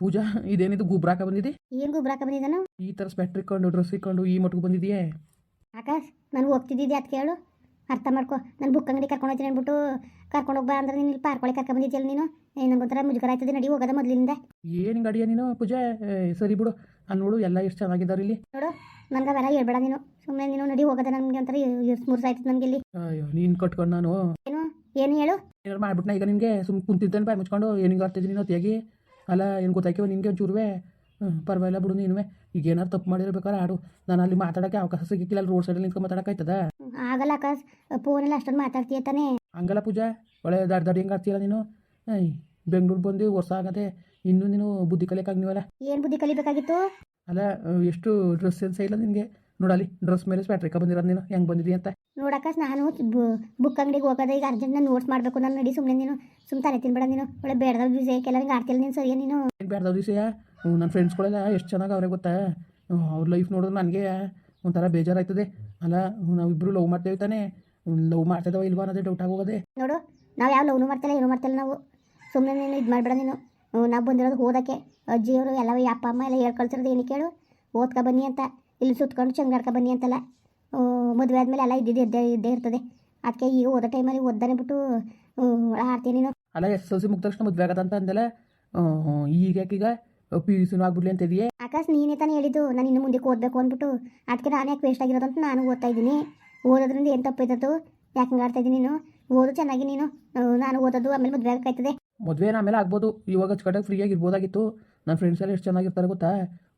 ಪೂಜಾ ಇದೇನಿದು ಗುಬ್ರಾಕ ಬಂದಿದೆ? ಏನ್ ಗುಬ್ರಾಕ ಬಂದಿದ್ದಾನು ಈ ತರ ಸ್ವೆಟ್ರ್ ಇಕ್ಕೊಂಡು ಡ್ರೆಸ್ ಇಕ್ಕೊಂಡು ಈ ಮಟ್ಟಕ್ಕೆ ಬಂದಿದೆಯೇ? ಆಕಾಶ್ ನಾನು ಹೋಗ್ತಿದ್ದಿದ್ದೆ ಅದು ಕೇಳು. ಅರ್ಥ ಮಾಡ್ಕೊ. ನಾನು ಬುಕ್ ಅಂಗಡಿ ಕರ್ಕೊಂಡು ಹೋಗ್ತೀನಿ ಅಂದ್ಬಿಟ್ಟು ಕರ್ಕೊಂಡು ಹೋಗ್ಬಾ ಅಂದ್ರೆ ನೀನು ಇಲ್ಲಿ ಪಾರ್ಕೊಳಗೆ ಕರ್ಕೊಂಡು ಬಂದಿದ್ಯಲ್ಲ ನೀನು? ಏ ಒಂಥರ ಮುಜುಗರ ಆಯ್ತದೆ. ನಡಿ ಹೋಗದ ಮೊದಲಿಂದ. ಏನು ಗಡಿಯ ಅಡಿಯ ನೀನು ಪೂಜಾ? ಸರಿ ಬಿಡು. ಅಲ್ಲಿ ನೋಡು ಎಲ್ಲ ಎಷ್ಟು ಚೆನ್ನಾಗಿದ್ದಾರೆ ಇಲ್ಲಿ. ನೋಡು ನನಗೆ ಅವೆಲ್ಲ ಹೇಳ್ಬೇಡ ನೀನು. ಸುಮ್ಮನೆ ನೀನು ನಡಿ ಹೋಗೋದ ನನಗೆ ಒಂಥರ ಸ್ಮೂರ್ಸ್ ಆಯ್ತದೆ ನನಗೆ ಇಲ್ಲಿ. ಅಯ್ಯೋ ನೀನು ಕಟ್ಕೊಂಡು ನಾನು. ಏನು? ಏನು ಹೇಳು? ಏನಾರು ಮಾಡ್ಬಿಟ್ನ ಈಗ ನಿನಗೆ? ಸುಮ್ ಕುಂತಿದ್ದೇನೆ ಬಾಯ್ ಮುಚ್ಕೊಂಡು. ಏನು ಹಿಂಗೆ ಆಗ್ತಿದ್ದೀನಿ ನೀನು ತೆಗಿ ಅಲ್ಲ ಏನು ಗೊತ್ತಾಯ್ಕೆ ನಿನಗೆ ಒಂಚೂರುವೆ? ಹ್ಞೂ ಪರವಾಗಿಲ್ಲ ಬಿಡು ನೀನುವೆ. ಈಗ ಏನಾರು ತಪ್ಪು ಮಾಡಿರ್ಬೇಕಾರೆ ಆಡು. ನಾನು ಅಲ್ಲಿ ಮಾತಾಡೋಕ್ಕೆ ಅವಕಾಶ ಸಿಕ್ಕಿಲ್ಲ ರೋಡ್ ಸೈಡಲ್ಲಿ ನಿಂತ್ಕೊಂಡು ಮಾತಾಡೋಕ್ಕಾಯ್ತದ? ಆಗಲ್ಲ ಆಕಾಶ್ ಫೋನಲ್ಲಿ ಅಷ್ಟೊಂದು ಮಾತಾಡ್ತೀಯ ತಾನೇ? ಹಂಗಲ್ಲ ಪೂಜಾ ಒಳ್ಳೆ ದಾಡಿ ದಾಡಿ ಹೆಂಗೆ ಆಡ್ತೀಯಲ್ಲ ನೀನು? ಬೆಂಗ್ಳೂರು ಬಂದು ವರ್ಷ ಆಗದೆ ಇನ್ನೂ ನೀನು ಬುದ್ಧಿ ಕಲಿಯಕ್ಕಾಗ್ನಿವಲ್ಲ ಏನು ಬುದ್ಧಿ ಕಲಿಬೇಕಾಗಿತ್ತು? ಅಲ್ಲ ಎಷ್ಟು ಡ್ರೆಸ್ ಸೆನ್ಸ್ ಇಲ್ಲ ನಿನಗೆ. ನೋಡಲ್ಲಿ ಡ್ರೆಸ್ ಮೇಲೆ ಸ್ವೆಟ್ರಿಕ ಬಂದಿರೋದು ನೀನು. ಹೆಂಗೆ ಬಂದಿದ್ದೀಯ ಅಂತ? ನೋಡಕ್ಕ ನಾನು ಬುಕ್ ಅಂಗಡಿಗೆ ಹೋಗೋದ ಈಗ ಅರ್ಜೆಂಟ್ ನಾನು ನೋಟ್ಸ್ ಮಾಡಬೇಕು. ನಾನು ನಡಿ ಸುಮ್ಮನೆ ನೀನು. ಸುಮ್ಮನೆ ತಲೆ ತಿನ್ಬೇಡ ನೀನು. ಒಳ್ಳೆ ಬೇಡದ ದಿವಸ ಕೆಲವರಿಗೆ ಆಡ್ತಿಲ್ಲ ನೀನು ಸರಿಯಾ ನೀನು? ಬೇಡದ ದಿವಸ? ನನ್ನ ಫ್ರೆಂಡ್ಸ್ಗಳೆಲ್ಲ ಎಷ್ಟು ಚೆನ್ನಾಗಿ ಅವ್ರಿಗೆ ಗೊತ್ತಾ? ಅವ್ರ ಲೈಫ್ ನೋಡಿದ್ರೆ ನನಗೆ ಒಂಥರ ಬೇಜಾರಾಯ್ತದೆ. ಅಲ್ಲ ನಾವಿಬ್ಬರು ಲವ್ ಮಾಡ್ತೇವೆ ತಾನೇ. ಲವ್ ಮಾಡ್ತಿದ್ದಾವ ಇಲ್ವಾ ಅನ್ನೋದೇ ಡೌಟ್ ಆಗೋಗದೆ. ನೋಡು ನಾವು ಯಾವ ಲವ್ನು ಮಾಡ್ತಿಲ್ಲ ಏನು ಮಾಡ್ತಿಲ್ಲ ನಾವು. ಸುಮ್ಮನೆ ನೀನು ಇದು ಮಾಡಬೇಡ ನೀನು. ನಾವು ಬಂದಿರೋದು ಓದಕ್ಕೆ ಅಜ್ಜಿಯವರು ಎಲ್ಲ ಅಪ್ಪ ಅಮ್ಮ ಎಲ್ಲ ಹೇಳ್ಕೊಳ್ತಿರೋದು ಏನು ಕೇಳು? ಓದ್ಕೊ ಬನ್ನಿ ಅಂತ. ಇಲ್ಲಿ ಸುತ್ಕೊಂಡು ಚಂಗಾಡ್ಕ ಬನ್ನಿ ಅಂತಲ್ಲ. ಮದುವೆ ಆದ್ಮೇಲೆ ಎಲ್ಲ ಇದ್ದಿದ್ದು ಇದ್ದೇ ಇದ್ದೇ ಇರ್ತದೆ. ಅದಕ್ಕೆ ಈಗ ಓದೋ ಟೈಮಲ್ಲಿ ಓದ್ದಾನೆ ಬಿಟ್ಟು ಆಡ್ತೀನಿ ನೀನು. ಅಲ್ಲ ಎಸ್ ಎಲ್ ಸಿ ಮುಗಿದ ತಕ್ಷಣ ಮದುವೆ ಆಗತ್ತ ಅಂತ ಅಂದೆಲ್ಲ ಈಗ ಯಾಕೀಗ ಪಿ ಯು ಸಿನೂ ಆಗ್ಬಿಡ್ಲಿ ಅಂತ ಇದೆಯೇ? ಆಕಾಶ್ ನೀನೇ ತಾನೇ ಹೇಳಿದ್ದು ನಾನು ಇನ್ನು ಮುಂದಕ್ಕೆ ಓದಬೇಕು ಅಂದ್ಬಿಟ್ಟು. ಅದಕ್ಕೆ ನಾನು ಯಾಕೆ ವೇಸ್ಟ್ ಆಗಿರೋದಂತ ನಾನು ಓದ್ತಾ ಇದ್ದೀನಿ. ಓದೋದ್ರಿಂದ ಏನು ತಪ್ಪಿದ್ದದು ಯಾಕೆ ಹಂಗೆ ಆಡ್ತಾ ಇದ್ದೀನಿ ನೀನು? ಓದು ಚೆನ್ನಾಗಿ ನೀನು. ನಾನು ಓದೋದು ಆಮೇಲೆ ಮದುವೆ ಆಗಕ್ಕಾಯ್ತದೆ ಮದುವೆ ಆಮೇಲೆ ಆಗ್ಬೋದು. ಇವಾಗ ಕಡೆ ಫ್ರೀಯಾಗಿ ಇರ್ಬೋದಾಗಿತ್ತು ನನ್ನ ಫ್ರೆಂಡ್ಸ್ ಎಲ್ಲ ಎಷ್ಟು ಚೆನ್ನಾಗಿರ್ತಾರೆ ಗೊತ್ತಾ?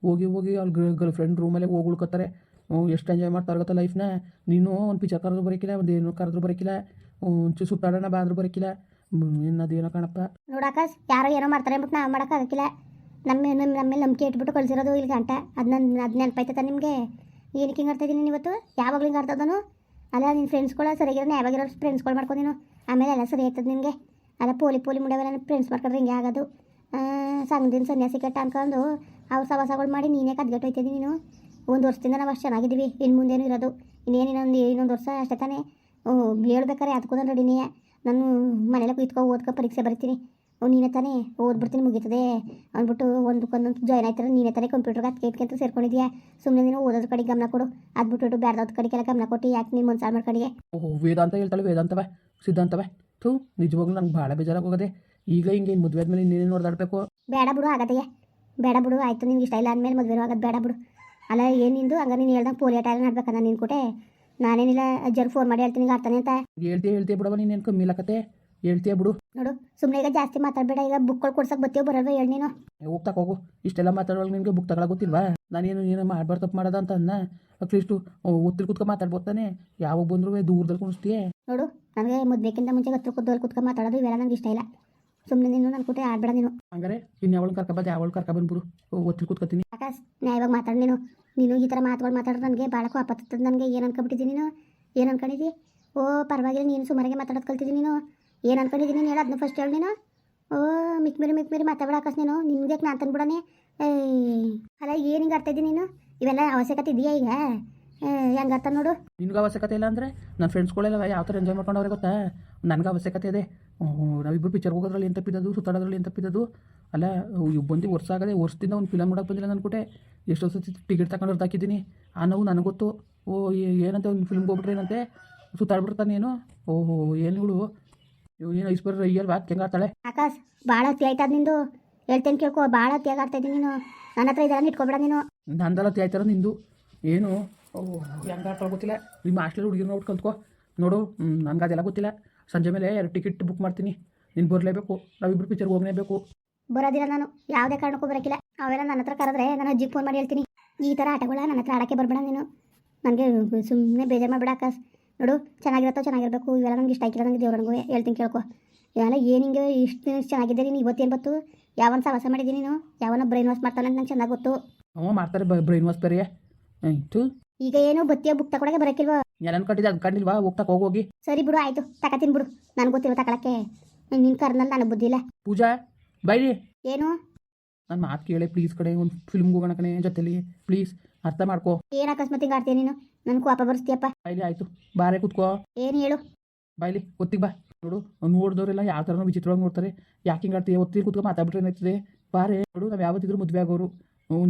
ಹೋಗಿ ಹೋಗಿ ಅಲ್ಲಿ ಗರ್ಲ್ ಫ್ರೆಂಡ್ ರೂಮಲ್ಲೇ ಹೋಗಿ ಉಳ್ಕೊತಾರೆ. ಎಷ್ಟು ಎಂಜಾಯ್ ಮಾಡ್ತಾರೆ ಗೊತ್ತಾ ಲೈಫ್ನ ನೀನು ಒಂದು ಪಿಚರ್ ಕರೆದ್ರು ಬರಕಿಲ್ಲ, ಒಂದು ಏನು ಕರೆದ್ರು ಬರಕಿಲ್ಲ ಒಂಚೂರು ಸುತ್ತಾಡೋಣ ಬಾ ಅಂದ್ರೂ ಏನದು ಏನೋ ಕಣಪ್ಪ. ನೋಡು ಯಾರು ಏನೋ ಮಾಡ್ತಾರೆ ಅಂದ್ಬಿಟ್ಟು ನಾವು ಮಾಡೋಕ್ಕಾಗಕ್ಕಿಲ್ಲ ನಮ್ಮ ನಮ್ಮ ನಮ್ಮ ಮೇಲೆ ನಂಬಿಕೆ ಇಟ್ಬಿಟ್ಟು ಕಳಿಸಿರೋದು ಇಲ್ಲಿ ಗಂಟ. ಅದು ನನ್ನ ಅದು ನೆನಪಾಯ್ತದ ನಿಮಗೆ? ಏನಕ್ಕೆ ಹಿಂಗೆ ಆಡ್ತಾ ಇದ್ದೀನಿ ಇವತ್ತು ಯಾವಾಗಲೂ ಹಿಂಗೆ ಆಡ್ತದನು ಅಲ್ಲ ನಿನ್ನ ಫ್ರೆಂಡ್ಸ್ಗಳು ಸರಿಯಾಗಿರೋ ಯಾವಾಗಿರೋ ಫ್ರೆಂಡ್ಸ್ಗಳು ಮಾಡ್ಕೊಂಡಿನು ಆಮೇಲೆ ಎಲ್ಲ ಸರಿ ಆಯ್ತದ ನಿಮಗೆ? ಅಲ್ಲ, ಪೋಲಿ ಪೋಲಿ ಮುಂಡೆವೆಲ್ಲ ಫ್ರೆಂಡ್ಸ್ ಮಾಡ್ಕೊಂಡ್ರೆ ಹಿಂಗೆ ಆಗೋದು. ಸಂಗದಿನ ಸನ್ಯಾಸಿ ಕೆಟ್ಟ ಅನ್ಕೊಂಡು ಅವು ಸವಾಸಗಳು ಮಾಡಿ ನೀನೇ ಕದ್ಗೆಟ್ಟು ಹೋಯ್ತಿದ್ದಿ ನೀನು. ಒಂದು ವರ್ಷದಿಂದ ನಾವು ಅಷ್ಟು ಚೆನ್ನಾಗಿದ್ದೀವಿ. ಇನ್ನು ಮುಂದೇನು ಇರೋದು. ಇನ್ನೇನು ಇನ್ನೊಂದು ಇನ್ನೊಂದು ವರ್ಷ ಅಷ್ಟೇ ತಾನೇ. ಹೇಳ್ಬೇಕಾರೆ ಅದಕ್ಕೂ ರೆಡಿನೇ. ನಾನು ಮನೇಲಿ ಕುತ್ಕೊ ಓದ್ಕೊ ಪರೀಕ್ಷೆ ಬರ್ತೀನಿ. ನೀನೇ ತಾನೇ ಓದ್ಬಿಡ್ತೀನಿ ಮುಗೀತದೆ ಅಂದ್ಬಿಟ್ಟು ಒಂದಕ್ಕೊಂದೊಂದು ಜಾಯ್ನ್ ಆಯ್ತಾರೆ. ನೀನೇ ತಾನೇ ಕಂಪ್ಯೂಟರ್ಗೆ ಅದಕ್ಕೆ ಇದಕ್ಕೆ ಸೇರ್ಕೊಂಡಿದ್ಯಾ? ಸುಮ್ಮನೆ ನೀನು ಓದೋದ್ರ ಕಡೆ ಗಮನ ಕೊಡು. ಅದು ಬಿಟ್ಬಿಟ್ಟು ಬೇಡ್ದವ್ರ ಕಡೆಗೆಲ್ಲ ಗಮನ ಕೊಟ್ಟು ಯಾಕೆ ನೀನು ಮನ್ಸಾಳ ಮಾಡ್ಕೊಂಡಿಯೇ ಓಹೋ, ವೇದಾಂತ ಹೇಳ್ತಾಳೆ, ವೇದಾಂತವ, ಸಿದ್ಧಾಂತವ. ಥೂ, ನಿಜವಾಗ್ಲೂ ನಂಗೆ ಭಾಳ ಬೇಜಾರಾಗಿ ಹೋಗದೆ. ಈಗ ಹಿಂಗೆ ಮದುವೆ ನೀನೇ ಇನ್ನೇನು ನೋಡ್ದಾಡ್ಬೇಕು? ಬೇಡ ಬಿಡು ಆಗದೆಯೇ ಬೇಡ ಬಿಡು ಆಯ್ತು ನಿನ್ಗೆ ಇಷ್ಟ ಇಲ್ಲ ಅಂದಮೇಲೆ ಮದುವೆ ಆಗೋದು ಬೇಡ ಬಿಡು. ಅಲ್ಲ ಏನು ನಿಂದು? ಹಂಗ ನೀನು ಹೇಳ್ದಂಗೆ ಪೋಲಿಯೋ ಟೈಲ್ ನಡ್ಬೇಕಂದ ನಿನ್ ಕೊಟ್ಟೆ ನಾನೇನಿಲ್ಲ ಜರ್ ಫೋನ್ ಮಾಡಿ ಹೇಳ್ತೀನಿ ಈಗ ಆಡ್ತಾನೆ ಅಂತ. ಹೇಳ್ತೀಯ ಹೇಳ್ತೀಯ ಬಿಡವ ನೀನೇನು ಕಮ್ಮಿ ಇಲ್ಲಕತ್ತೆ ಹೇಳ್ತೀಯ ಬಿಡು. ನೋಡು ಸುಮ್ಮನೆ ಈಗ ಜಾಸ್ತಿ ಮಾತಾಡಬೇಡ ಈಗ ಬುಕ್ಗಳು ಕೊಡ್ಸಕ್ಕೆ ಬತ್ತೀವೋ ಬರಲ್ವ ಹೇಳಿ ನೀನು. ಹೋಗ್ತಾಕ ಹೋಗು. ಇಷ್ಟೆಲ್ಲ ಮಾತಾಡೋವಾಗ ನಿನಗೆ ಬುಕ್ ತಗೊಳಕ್ ಗೊತ್ತಿಲ್ವಾ? ನಾನೇನು ಏನೋ ಮಾಡ್ಬಾರ್ದು ತಪ್ಪು ಮಾಡೋದ ಅಂತ ಅನ್ನ? ಅಟ್ಲೀಸ್ಟು ಒತ್ತಿಲ್ ಕುತ್ಕೊ ಮಾತಾಡ್ಬೋದು ತಾನೆ. ಯಾವಾಗ ಬಂದರೂ ದೂರದಲ್ಲಿ ಕುಣಿಸ್ತೀಯ? ನೋಡು ನನಗೆ ಮದುವೆಕ್ಕಿಂತ ಮುಂಚೆ ಹತ್ರ ಕುದ್ದಲ್ಲಿ ಕುತ್ಕೊ ಮಾತಾಡೋದು ಇವೆಲ್ಲ ನನಗೆ ಇಷ್ಟ ಇಲ್ಲ. ಸುಮ್ಮನೆ ನೀನು ನನ್ನ ಕೂಟೆ ಆಡ್ಬೇಡ ನೀನು. ಹಂಗಾರೆ ಇನ್ನು ಯಾವಳು ಕರ್ಕೊಬಾರ್ದು ಯಾವಳು ಕರ್ಕೊಬಂದ್ಬಿಡು ಒತ್ತಿ ಕೂತ್ಕೊತೀನಿ. ಆಕಾಶ್ ನಾ ಇವಾಗ ಮಾತಾಡ ನೀನು. ನೀನು ಈ ಥರ ಮಾತುಗಳು ಮಾತಾಡೋದು ನನಗೆ ಭಾಳ ಕೋಪ ಹತ್ತದ ನನಗೆ ಏನು ಅನ್ಕೊಂಡಿದ್ದೀನಿ ನೀನು? ಏನು ಅನ್ಕೊಂಡಿದ್ದಿ ಓ ಪರವಾಗಿಲ್ಲ ನೀನು ಸುಮಾರಿಗೆ ಮಾತಾಡೋದು ಕಲ್ತಿದ್ದೀನಿ ನೀನು. ಏನು ಅನ್ಕೊಂಡಿದ್ದೀನಿ ನೀನು? ಹೇಳು ಅದನ್ನ ಫಸ್ಟ್ ಹೇಳು ನೀನು. ಓ ಮಿಕ್ ಮೇರಿ ಮಿಕ್ ಮೇರಿ ಮಾತಾಡ ಆಕಾಶ್ ನೀನು. ನಿಮ್ಗೆ ನಾನು ಏಯ್ ಅಲ್ಲ ಏನು ಹಿಂಗೆ ಅರ್ಥ ಇದ್ದೀನಿ ನೀನು? ಇವೆಲ್ಲ ಅವಶ್ಯಕತೆ ಇದೆಯಾ ಈಗ? ಹೆಂಗೆ ನೋಡು. ನಿನ್ಗ ಅವಶ್ಯಕತೆ ಇಲ್ಲ ಅಂದರೆ ನನ್ನ ಫ್ರೆಂಡ್ಸ್ಗಳೆಲ್ಲ ಯಾವ ಥರ ಎಂಜಾಯ್ ಮಾಡ್ಕೊಂಡವ್ರೆ ಗೊತ್ತಾ? ನನಗೆ ಅವಶ್ಯಕತೆ ಇದೆ. ನಾವಿಬ್ಬರು ಪಿಕ್ಚರ್ ಹೋಗೋದ್ರಲ್ಲಿ ಏನು ತಪ್ಪಿದ್ದು ಸುತ್ತಾಡೋದ್ರಲ್ಲಿ ಏನು ತಪ್ಪಿದ್ದು ಅಲ್ಲ ಇವ್ ಬಂದು ವರ್ಷ ಆಗದೆ ವರ್ಷದಿಂದ ಒಂದು ಫಿಲಮ್ ನೋಡೋಕೆ ಬಂದಿಲ್ಲ ನನ್ಕೊಟ್ಟೆ ಎಷ್ಟೋ ಸತಿ ಟಿಕೆಟ್ ತಗೊಂಡು ಹಾಕಿದ್ದೀನಿ ಆ ನೋವು ನನಗೆ ಗೊತ್ತು. ಓ ಏನಂತ ಒಂದು ಫಿಲ್ಮ್ಗೆ ಹೋಗ್ಬಿಟ್ರೆ ಏನಂತೆ? ಸುತ್ತಾಡ್ಬಿಡ್ತಾನೆ ಏನು ಓಹೋ ಏನು ಇವಳು? ಇವ್ ಏನು ಐಸ್ಬರ್ ಅಯ್ಯಲ್ವಾ ಹೆಂಗೆ ಆಡ್ತಾಳೆ? ಆಕಾಶ್ ಭಾಳ ಹೊತ್ತಿ ಆಯ್ತದ ನಿಂದು. ಹೇಳ್ತೇನೆ ಕೇಳ್ಕೊ ಭಾಳ ತೇಗಾಡ್ತಾ ಇದ್ದೀನಿ ನೀನು. ನನ್ನ ಹತ್ರ ಇದೆಲ್ಲ ಇಟ್ಕೊಬೇಡ ನೀನು. ನಂದಲ್ಲ ಆಯ್ತಾರ ನಿಂದು? ಏನು? ಓಹ್. ಹೆಂಗೆ ಆಡ್ತಾಳೆ ಗೊತ್ತಿಲ್ಲ ನಿಮ್ಮ ಹಾಸ್ಟೆಲ್ ಹುಡುಗಿನ ನೋಡಿ ಕಲ್ತ್ಕೋ. ನೋಡು ನನಗೆ ಅದೆಲ್ಲ ಗೊತ್ತಿಲ್ಲ. ಸಂಜೆ ಮೇಲೆ ಎರಡು ಟಿಕೆಟ್ ಬುಕ್ ಮಾಡ್ತೀನಿ. ನೀನು ಬರಲೇಬೇಕು. ನಾವಿಬ್ಬರು ಪಿಕ್ಚರ್ಗೆ ಹೋಗಲೇಬೇಕು. ಬರೋದಿಲ್ಲ ನಾನು. ಯಾವುದೇ ಕಾರಣಕ್ಕೂ ಬರೋಕ್ಕಿಲ್ಲ ಅವೆಲ್ಲ ನನ್ನ ಹತ್ರ ಕರೆದ್ರೆ ನಾನು ಅಜ್ಜಿಗೆ ಫೋನ್ ಮಾಡಿ ಹೇಳ್ತೀನಿ. ಈ ಥರ ಆಟಗಳ ನನ್ನ ಹತ್ರ ಆಡೋಕ್ಕೆ ಬರಬೇಡ ನೀನು. ನನಗೆ ಸುಮ್ಮನೆ ಬೇಜಾರು ಮಾಡಬೇಡ ಆಕಾಶ್. ನೋಡು ಚೆನ್ನಾಗಿರತ್ತೋ ಚೆನ್ನಾಗಿರಬೇಕು. ಇವೆಲ್ಲ ನನಗೆ ಇಷ್ಟ ಆಗಿಲ್ಲ. ನನಗೆ ದೇವ್ರನಿಗೂ ಹೇಳ್ತೀನಿ ಕೇಳ್ಕೊ. ಇವೆಲ್ಲ ಏನು ಹಿಂಗೆ ಇಷ್ಟು ಚೆನ್ನಾಗಿದೆ ನೀನು? ಇವತ್ತೇನು ಬತ್ತು ಯಾವನ ಸವಾಸ ಮಾಡಿದ್ದೀನಿ ನೀನು? ಯಾವನ ಬ್ರೈನ್ ವಾಶ್ ಮಾಡ್ತಾನೆ ನಂಗೆ ಚೆನ್ನಾಗಿ ಗೊತ್ತು. ಅವ ಮಾಡ್ತಾರೆ ಬ್ರೈನ್ ವಾಶ್ ಬೇರೆ ಆಯಿತು. ಈಗ ಏನು ಬತ್ತಿಯ ಬುಕ್ ತಗೊಳಕ್ಕೆ ಬರೋಕ್ಕಿಲ್ವೋ ಎಲ್ಲ ಅನ್ಕೊಂಡಿದ್ದೆ ಅನ್ಕೊಂಡಿಲ್ವಾ ಹೋಗ್ತಾ ಹೋಗಿ ಸರಿ ಬಿಡು ಆಯ್ತು. ತಕತೀನಿ ಬಿಡು ನನಗೆ ಗೊತ್ತಿಲ್ಲ ತಗೊಳಕ್ಕೆ ನಿನ್ ಕರ್ನಲ್ಲಿ ನನಗೆ ಬುದ್ಧಿ ಇಲ್ಲ. ಪೂಜಾ ಬೈರಿ. ಏನು? ನನ್ನ ಮಾತು ಕೇಳಿ ಪ್ಲೀಸ್ ಕಡೆ ಒಂದು ಫಿಲ್ಮ್ ಹೋಗೋಣ ಕಣೆ ಜೊತೆಲಿ. ಪ್ಲೀಸ್ ಅರ್ಥ ಮಾಡ್ಕೋ. ಏನ್ ಅಕಸ್ಮಾತ್ ಹಿಂಗೆ ಆಡ್ತೀಯ ನೀನು? ನನ್ನ ಕೋಪ ಬರ್ಸ್ತೀಯಪ್ಪ. ಬೈಲಿ ಆಯ್ತು. ಬಾರೆ ಕೂತ್ಕೋ. ಏನ್ ಹೇಳು? ಬೈಲಿ ಒತ್ತಿಗೆ ಬಾ. ನೋಡು ನೋಡಿದವರೆಲ್ಲ ಯಾವ ಥರನೋ ವಿಚಿತ್ರವಾಗಿ ನೋಡ್ತಾರೆ. ಯಾಕೆ ಹಿಂಗೆ ಆಡ್ತೀಯ? ಒತ್ತಿಗೆ ಕೂತ್ಕೊ ಮಾತಾಡ್ಬಿಟ್ರೆ ಏನಾಯ್ತದೆ ಬಾರೆ ನೋಡು ನಾವು ಯಾವತ್ತಿದ್ರು ಮದುವೆ ಆಗೋರು.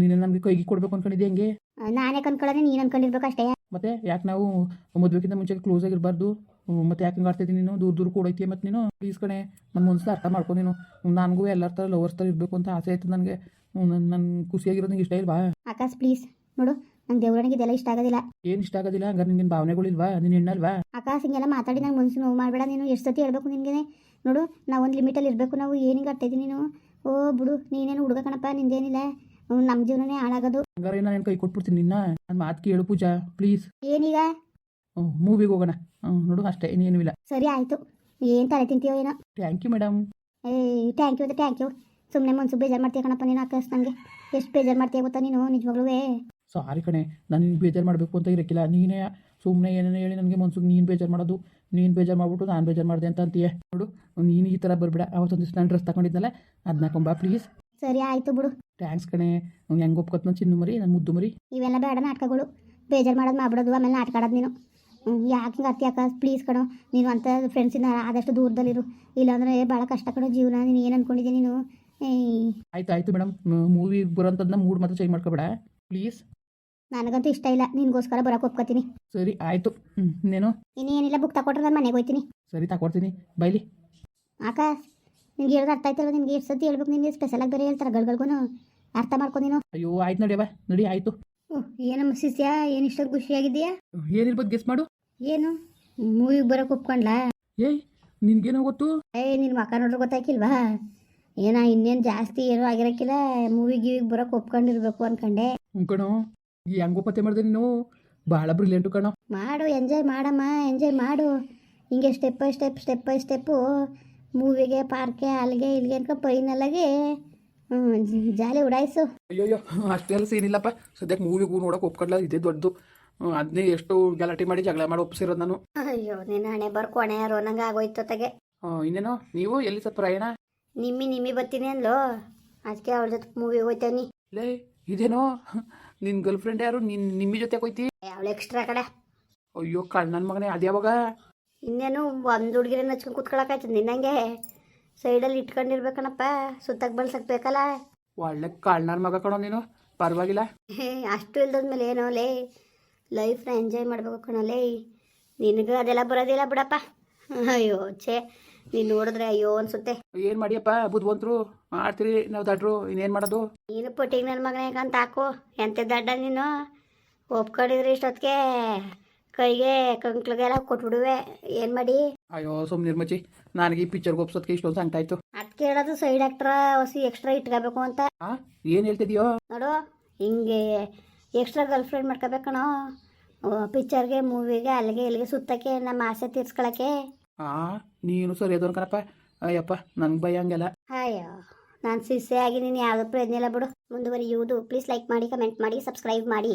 ನೀನು ನಮಗೆ ಕೈಗೆ ಕೊಡ್ಬೇಕು ಅನ್ಕೊಂಡಿದ್ದೆ ಹೆಂಗೆ? ನಾನೇ ಕನ್ಕೊಳ್ಳೋದೆ ನೀನು ಅನ್ಕೊಂಡಿರ್ಬೇಕು ಅಷ್ಟೇ. ಮತ್ತೆ ಯಾಕೆ ನಾವು ಮದುವೆಗಿಂತ ಮುಂಚೆ ಕ್ಲೋಸ್ ಆಗಿರಬಾರ್ದು? ಮತ್ತೆ ಯಾಕೆ ಹಿಂಗೆ ಆಡ್ತಿದ್ದೀನಿ ನೀನು? ದೂರ ದೂರ ಕೂಡೈತಿ ಮತ್ತೆ ನೀನು? ಪ್ಲೀಸ್ ಕಣೆ ನನ್ನ ಮನಸ್ಸು ಅರ್ಥ ಮಾಡ್ಕೊ ನೀನು. ನನಗೂ ಎಲ್ಲರ ಥರ ಲವರ್ಸ್ ಥರ ಇರಬೇಕು ಅಂತ ಆಸೆ ಆಯ್ತು ನನಗೆ. ನನ್ನ ನನ್ನ ಖುಷಿಯಾಗಿರೋದು ನಿಂಗೆ ಇಷ್ಟ ಇಲ್ವಾ? ಆಕಾಶ್ ಪ್ಲೀಸ್ ನೋಡು ನಂಗೆ ದೇವ್ರನಿಗೆ ಇದೆಲ್ಲ ಇಷ್ಟ ಆಗೋದಿಲ್ಲ. ಏನು ಇಷ್ಟ ಆಗೋದಿಲ್ಲ? ಹಂಗಾರೆ ನಿನ್ನ ಭಾವನೆಗಳಿಲ್ವಾ ನೀನು ಹೆಣ್ಣಲ್ವಾ? ಆಕಾಶ್ ಹಿಂಗೆಲ್ಲ ಮಾತಾಡಿ ನಂಗೆ ಮನಸ್ಸು ನೋವು ಮಾಡಬೇಡ. ನೀನು ಎಷ್ಟು ಸತಿ ಹೇಳ್ಬೇಕು ನಿನಗೆ ನೋಡು ನಾವು ಒಂದು ಲಿಮಿಟಲ್ಲಿ ಇರಬೇಕು ನಾವು ಏನಿಗೆ ಆಡ್ತಾಯಿದ್ದೀನಿ ನೀನು? ಓ ಬಿಡು ನೀನೇನು ಹುಡುಗ ಕಣಪ್ಪ ನಿಂದೇನಿಲ್ಲ. ನಮ್ಮ ಜೀವನನೇ ಹಾಳಾಗೋದು. ಹಂಗಾರೆ ನಾನು ಕೈ ಕೊಟ್ಬಿಡ್ತೀನಿ ನಿನ್ನ? ನನ್ನ ಮಾತು ಕೇಳು ಪೂಜಾ ಪ್ಲೀಸ್ ಏನೀಗ? ಮೂವಿಗೆ ಹೋಗೋಣ. ನೋಡು ಅಷ್ಟೇ ಇನ್ನೇನು ಇಲ್ಲ. ಸರಿ ಆಯಿತು. ಏನು ತಲೆ ತಿಂತೀಯೋ ಏನೋ? ಥ್ಯಾಂಕ್ ಯು ಮೇಡಮ್ ಏಯ್ ಥ್ಯಾಂಕ್ ಯು ಥ್ಯಾಂಕ್ ಯು ಸುಮ್ಮನೆ ಮನ್ಸು ಬೇಜಾರು ಮಾಡ್ತೀಯ ಕಣಪ್ಪ ನೀನು ಆಕಾಶ್ ನನಗೆ ಎಷ್ಟು ಬೇಜಾರು ಮಾಡ್ತೀಯ ಗೊತ್ತಾ ನೀನು ನಿಜವಾಗ್ಲೂ ಸಾರಿ ಕಣೆ ನಾನು ನಿನ್ಗೆ ಬೇಜಾರು ಮಾಡಬೇಕು ಅಂತ ಇರಕ್ಕಿಲ್ಲ ನೀನೇ ಸುಮ್ಮನೆ ಏನೇನು ಹೇಳಿ ನನಗೆ ಮನ್ಸಿಗೆ ನೀನು ಬೇಜಾರು ಮಾಡೋದು. ನೀನು ಬೇಜಾರು ಮಾಡ್ಬಿಟ್ಟು ನಾನು ಬೇಜಾರು ಮಾಡಿದೆ ಅಂತ ಅಂತೀಯ. ನೋಡು ನೀನು ಈ ಥರ ಬರಬೇಡ. ಅವತ್ತೊಂದು ನಾನು ಡ್ರೆಸ್ ತಗೊಂಡಿದ್ದಲ್ಲ ಅದನ್ನ ಕೊಂಬ ಪ್ಲೀಸ್ ಸರಿ ಆಯಿತು ಬಿಡು. ಥ್ಯಾಂಕ್ಸ್ ಕಣೆ. ಹೆಂಗೆ ಒಪ್ಕೊತ್ ನಾನು ಚಿನ್ನು ಮರಿ ಮುದ್ದು ಮರಿ. ಇವೆಲ್ಲ ಬೇಡ ನಾಟಕಗಳು. ಬೇಜಾರು ಮಾಡೋದು ಮಾಡ್ಬಿಡೋದು ಆಮೇಲೆ ನಾಟಕ ಆಡೋದು ನೀನು. ಯಾಕೆ ಹಿಂಗೆ ಅತ್ತಿ ಅಕ್ಕ ಪ್ಲೀಸ್ ಕಣೋ ನೀನು ಅಂತ ಫ್ರೆಂಡ್ಸಿನ ಆದಷ್ಟು ದೂರದಲ್ಲಿರು. ಇಲ್ಲಾಂದ್ರೆ ಭಾಳ ಕಷ್ಟ ಕಣೋ ಜೀವನ ನೀನು ಏನು ಅನ್ಕೊಂಡಿದ್ದೀನಿ ನೀನು? ಆಯ್ತು ಆಯ್ತು ಮೇಡಮ್ ಮೂವಿ ಬರೋಂಥದ್ದನ್ನ ಮೂಡ್ ಮಾತ್ರ ಚೇಂಜ್ ಮಾಡ್ಕೋಬೇಡ. ಪ್ಲೀಸ್ ನನಗಂತೂ ಇಷ್ಟ ಇಲ್ಲ ನಿನಗೋಸ್ಕರ ಬರೋಕೆ ಒಪ್ಕೋತೀನಿ. ಸರಿ ಆಯಿತು. ಇನ್ನೇನು? ಇನ್ನೇನಿಲ್ಲ ಬುಕ್ ತಗೊಟ್ರೆ ನಾನು ಮನೆಗೆ ಹೋಗ್ತೀನಿ ಸರಿ ತಗೊಡ್ತೀನಿ ಬೈಲಿ. ಆಕಾಶ್ ನಿನ್ಗೆ ಹೇಳೋದು ಅರ್ಥ ಆಯ್ತಲ್ಲ ನಿನ್ಗೆ ಎಷ್ಟು ಸತಿ ಹೇಳ್ಬೇಕು ನಿನಗೆ ಸ್ಪೆಷಲಾಗಿ ಬೇರೆ ಹೇಳ್ತಾರೆ ಗಳ್ಗಳ್ಗೂ ಅರ್ಥ ಮಾಡ್ಕೊ ನೀನು. ಅಯ್ಯೋ ಆಯ್ತು ನಡಿಯವ ನಡಿ ಆಯ್ತು. ಏನಮ್ಮ ಶಿಷ್ಯ? ಏನು ಇಷ್ಟೊಂದು ಖುಷಿಯಾಗಿದ್ಯಾ ಏನಿರ್ಬೋದು ಗೆಸ್ ಮಾಡು. ಏನು? ಮೂವಿಗೆ ಬರೋಕೆ ಒಪ್ಕೊಂಡ್ಲಾ? ಏಯ್ ನಿನ್ಗೇನೋ ಗೊತ್ತು? ಏ ನಿನ್ನ ಮಕ್ಕ ನೋಡ್ರೆ ಗೊತ್ತಾಕಿಲ್ವಾ? ಏನ ಇನ್ನೇನು ಜಾಸ್ತಿ ಏನೋ ಆಗಿರಕ್ಕಿಲ್ಲ ಮೂವಿ ಗೀವಿಗೆ ಬರೋಕೆ ಒಪ್ಕೊಂಡಿರ್ಬೇಕು ಅನ್ಕಂಡೆ. ಕಣೋ. ಈ ಹೆಂಗೋ ಪತ್ತೆ ಮಾಡಿದೆ ನೀನು? ಭಾಳ ಬ್ರಿಲಿಯಂಟ್ ಕಣೋ. ಮಾಡು ಎಂಜಾಯ್ ಮಾಡಮ್ಮ ಎಂಜಾಯ್ ಮಾಡು. ಹಿಂಗೆ step by step step by step ಮೂವಿಗೆ ಪಾರ್ಕೆ ಅಲ್ಲಿಗೆ ಇಲ್ಲಿಗೆ ಅನ್ಕೊ ಫೈನಲಾಗಿ ಜಾಲಿ ಉಡಾಯಿಸು. ಅಯ್ಯೋ ಅಷ್ಟೆಲ್ಲ ಸೀನಿಲ್ಲಪ್ಪ ಸದ್ಯಕ್ಕೆ ಮೂವಿಗೂ ನೋಡೋಕೆ ಒಪ್ಕೊಡ್ಲ? ಇದೆ ದೊಡ್ಡದು. ಅದನ್ನೇ ಎಷ್ಟು ಗಲಾಟೆ ಮಾಡಿ ಜಗಳ ಮಾಡಿ ಒಪ್ಸಿರೋದು ನಾನು. ಅಯ್ಯೋ ನಿನ್ನ ಹಣೆ ಬರ್ಕೊಣೆ ಯಾರೋ ನಂಗೆ ಆಗೋಯ್ತು ತಗೆ. ಇನ್ನೇನೋ? ನೀವು ಎಲ್ಲಿ ಸತ್ ಪ್ರಯಾಣ? ನಿಮ್ಮಿ ನಿಮ್ಮಿ ಬರ್ತೀನಿ ಅಲ್ಲೋ ಅದಕ್ಕೆ ಅವಳ ಜೊತೆ ಮೂವಿಗೆ ಹೋಯ್ತಾನಿ. ಲೇ ಇದೇನೋ? ನಿನ್ನ ಗರ್ಲ್ ಫ್ರೆಂಡ್ ಯಾರು? ನಿನ್ನ ನಿಮ್ಮಿ ಜೊತೆ ಹೋಯ್ತಿ? ಅವಳು ಎಕ್ಸ್ಟ್ರಾ ಕಡೆ. ಅಯ್ಯೋ ನನ್ನ ಮಗನೇ ಅದ್ಯಾವಾಗ? ಇನ್ನೇನು ಒಂದು ಹುಡುಗಿರ ಹಚ್ಕೊಂಡು ಕುತ್ಕೊಳಕಾಯ್ತು ನಿನ್ನಂಗೆ. ಸೈಡಲ್ಲಿ ಇಟ್ಕೊಂಡಿರ್ಬೇಕಣಪ್ಪ ಸುತ್ತಕ್ಕೆ ಬಳ್ಸಕ್ ಬೇಕಲ್ಲ? ಒಳ್ಳೆ ಕಾಳ್ನಾರ್ ಮಗ ಕಣೋ ನೀನು ಪರವಾಗಿಲ್ಲ. ಹೇ, ಅಷ್ಟು ಇಲ್ದದ್ಮೇಲೆ ಏನೋ ಲೇ ಲೈಫ್ನ ಎಂಜಾಯ್ ಮಾಡಬೇಕು ಕಣಲೇ ನಿನಗೂ ಅದೆಲ್ಲ ಬರೋದಿಲ್ಲ ಬಿಡಪ್ಪ. ಅಯ್ಯೋ ಛೇ ನೀನು ನೋಡಿದ್ರೆ ಅಯ್ಯೋ ಅನ್ಸುತ್ತೆ. ಏನು ಮಾಡಿಯಪ್ಪ ಬುದ್ಧವಂತರು? ಮಾಡ್ತೀರಿ ನಾವು ದಡ್ರು ಇನ್ನೇನು ಮಾಡೋದು? ನೀನು ಪುಟ್ಟಿಗೆ ನನ್ನ ಮಗನ ಅಂತ ಹಾಕು ಎಂತ ದಡ್ಡ ನೀನು? ಒಪ್ಕೊಂಡಿದ್ರಿ ಇಷ್ಟೊತ್ತಿಗೆ. ಕೈಗೆ ಕಂಕ್ಳಿಗೆಲ್ಲ ಕೊಟ್ಬಿಡುವೆ. ಏನ್ ಮಾಡಿ? ಅಯ್ಯೋ ಸುಮ್ ನಿರ್ಮಚಿ ನನಗೆ ಈ ಪಿಕ್ಚರ್ಗೆ ಒಪ್ಸೋದಕ್ಕೆ ಇಷ್ಟೊಂದು ಸಂಕಟ ಆಯ್ತು. ಅದಕ್ಕೆ ಹೇಳೋದು ಸೈಡ್ ಆಕ್ಟರ್ ಹೊಸಿ ಎಕ್ಸ್ಟ್ರಾ ಇಟ್ಕೋಬೇಕು ಅಂತ. ಏನ್ ಏನು ಹೇಳ್ತಿದ್ಯೋ? ನೋಡು ಹಿಂಗೆ ಎಕ್ಸ್ಟ್ರಾ ಗರ್ಲ್ ಫ್ರೆಂಡ್ ಮಾಡ್ಕೋಬೇಕಣೋ ಪಿಕ್ಚರ್ಗೆ ಮೂವಿಗೆ ಅಲ್ಲಿಗೆ ಇಲ್ಲಿಗೆ ಸುತ್ತಕ್ಕೆ ನಮ್ಮ ಆಸೆ ತೀರ್ಸ್ಕೊಳಕ್ಕೆ. ಆ ನೀನು ಸರಿ ಅದನ್ ಕಣಪ್ಪ. ಅಯ್ಯಪ್ಪ ನಂಗೆ ಭಯ ಹಂಗೆಲ್ಲ. ಅಯ್ಯೋ ನಾನು ಸಿಸೆ ಆಗಿ ನೀನು ಯಾವುದೋ ಪ್ರಯತ್ನ ಇಲ್ಲ ಬಿಡು. ಮುಂದುವರಿಯುವುದು. ಪ್ಲೀಸ್ ಲೈಕ್ ಮಾಡಿ ಕಮೆಂಟ್ ಮಾಡಿ ಸಬ್ಸ್ಕ್ರೈಬ್ ಮಾಡಿ.